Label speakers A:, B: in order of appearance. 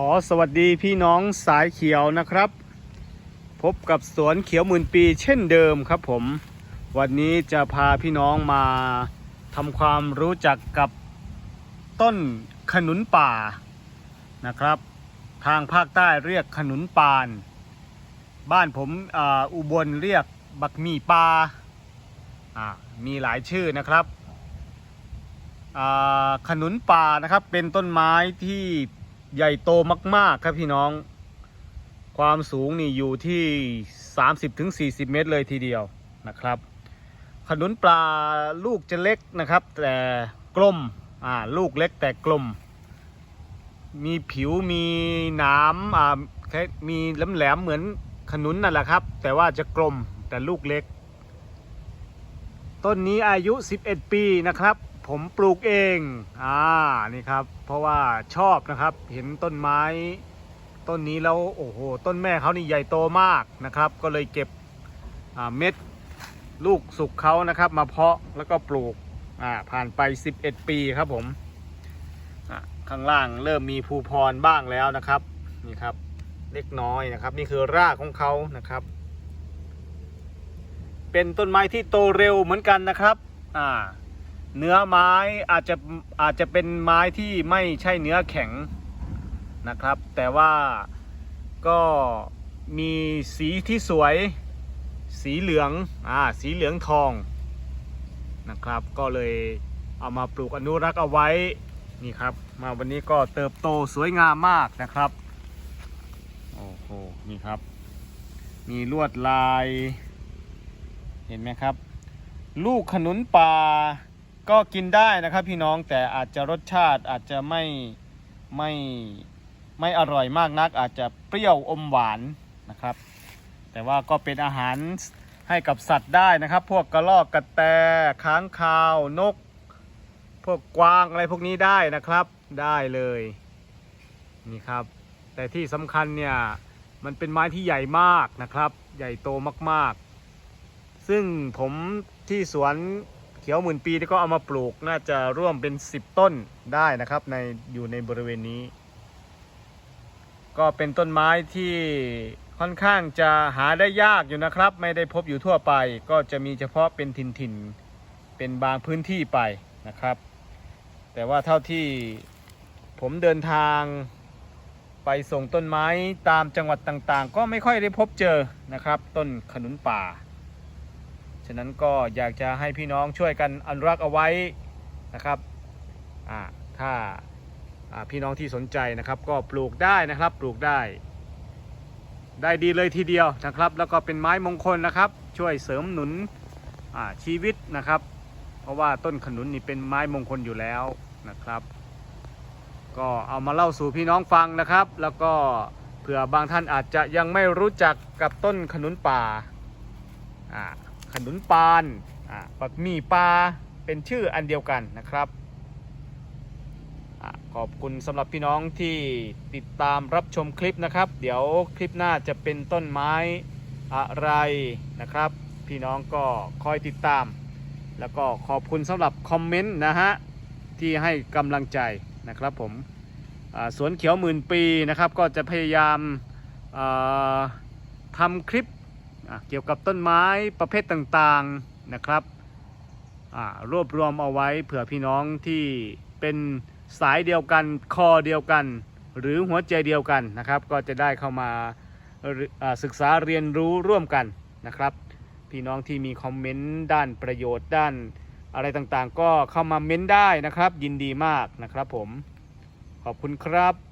A: ขอสวัสดีพี่น้องสายเขียวนะครับ พบกับสวนเขียวหมื่นปีเช่นเดิมครับผม วันนี้จะพาพี่น้องมาทำความรู้จักกับต้นขนุนป่านะครับ ทางภาคใต้เรียกขนุนปาน บ้านผมออุบลเรียกบักมีปลาอ่ามีหลายชื่อนะครับขนุนป่านะครับเป็นต้นไม้ที่ ใหญ่โตมาก ๆ ครับพี่น้อง ความสูงนี่อยู่ที่ 30-40 เมตรเลยทีเดียวนะครับขนุนปลาลูกจะเล็กนะครับ แต่กลมอ่าลูกเล็กแต่กลม มีผิวมีหนามอ่ามีแหลมๆเหมือนขนุนนั่นแหละครับ แต่ว่าจะกลมแต่ลูกเล็ก ต้นนี้อายุ 11 ปีนะครับ ผมปลูกเอง อ่า นี่ครับ เพราะว่าชอบนะครับ เห็นต้นไม้ ต้นนี้แล้ว โอ้โห ต้นแม่เขานี่ใหญ่โตมากนะครับ ก็เลยเก็บเม็ดลูกสุกเขานะครับ มาเพาะแล้วก็ปลูก อ่า ผ่านไป 11 ปีครับผม ข้างล่างเริ่มมีภูพรบ้างแล้วนะครับ นี่ครับ เล็กน้อยนะครับ นี่คือรากของเขานะครับ เป็นต้นไม้ที่โตเร็วเหมือนกันนะครับ อ่า เนื้อไม้อาจจะอาจจะเป็นไม้ที่ไม่ใช่เนื้อแข็งนะครับ แต่ว่าก็มีสีที่สวย สีเหลืองอ่าสีเหลืองทองนะครับ ก็เลยเอามาปลูกอนุรักษ์เอาไว้นี่ครับ มาวันนี้ก็เติบโตสวยงามมากนะครับโอ้โหนี่ครับ มีลวดลาย เห็นไหมครับ ลูกขนุนป่า ก็กินได้นะครับพี่น้องแต่อาจจะรสชาติอาจจะไม่ไม่ไม่อร่อยมากนัก อาจจะเปรี้ยวอมหวานนะครับ แต่ว่าก็เป็นอาหารให้กับสัตว์ได้นะครับ พวกกระรอกกระแตค้างคาวนก พวกกวางอะไรพวกนี้ได้นะครับได้เลยนี่ครับ แต่ที่สำคัญเนี่ยมันเป็นไม้ที่ใหญ่มากนะครับ ใหญ่โตมากๆ ซึ่งผมที่สวน ขียวหมื่นปีที่ก็เอามาปลูกน่าจะร่วมเป็น 10 ต้นได้นะครับในอยู่ในบริเวณนี้ ก็เป็นต้นไม้ที่ค่อนข้างจะหาได้ยากอยู่นะครับ ไม่ได้พบอยู่ทั่วไป ก็จะมีเฉพาะเป็นถิ่นๆเป็นบางพื้นที่ไปนะครับ แต่ว่าเท่าที่ผมเดินทางไปส่งต้นไม้ตามจังหวัดต่างๆ ก็ไม่ค่อยได้พบเจอนะครับ ต้นขนุนป่า ฉะนั้นก็อยากจะให้พี่น้องช่วยกันอนุรักษ์เอาไว้นะครับถ้าพี่น้องที่สนใจนะครับ ก็ปลูกได้นะครับปลูกได้ ได้ดีเลยทีเดียวนะครับ แล้วก็เป็นไม้มงคลนะครับ ช่วยเสริมหนุนชีวิตนะครับ เพราะว่าต้นขนุนนี่เป็นไม้มงคลอยู่แล้วนะครับ ก็เอามาเล่าสู่พี่น้องฟังนะครับ แล้วก็เผื่อบางท่านอาจจะยังไม่รู้จักกับต้นขนุนป่าอ่า ขนุนปานอ่าปักมี่ปลาเป็นชื่ออันเดียวกันนะครับขอบคุณสำหรับพี่น้องที่ติดตามรับชมคลิปนะครับ เดี๋ยวคลิปหน้าจะเป็นต้นไม้อะไรนะครับ พี่น้องก็คอยติดตาม แล้วก็ขอบคุณสำหรับคอมเมนต์นะฮะที่ให้กำลังใจนะครับผมสวนเขียวหมื่นปีนะครับ ก็จะพยายามทำคลิป เกี่ยวกับต้นไม้ประเภทต่างๆนะครับรวบรวมเอาไว้เผื่อพี่น้องที่เป็นสายเดียวกันคอเดียวกัน หรือหัวใจเดียวกันนะครับ ก็จะได้เข้ามาเรียอ่าศึกษาเรียนรู้ร่วมกันนะครับ พี่น้องที่มีคอมเมนต์ด้านประโยชน์ด้านอะไรต่างๆ ก็เข้ามาเม้นได้นะครับ ยินดีมากนะครับผมขอบคุณครับ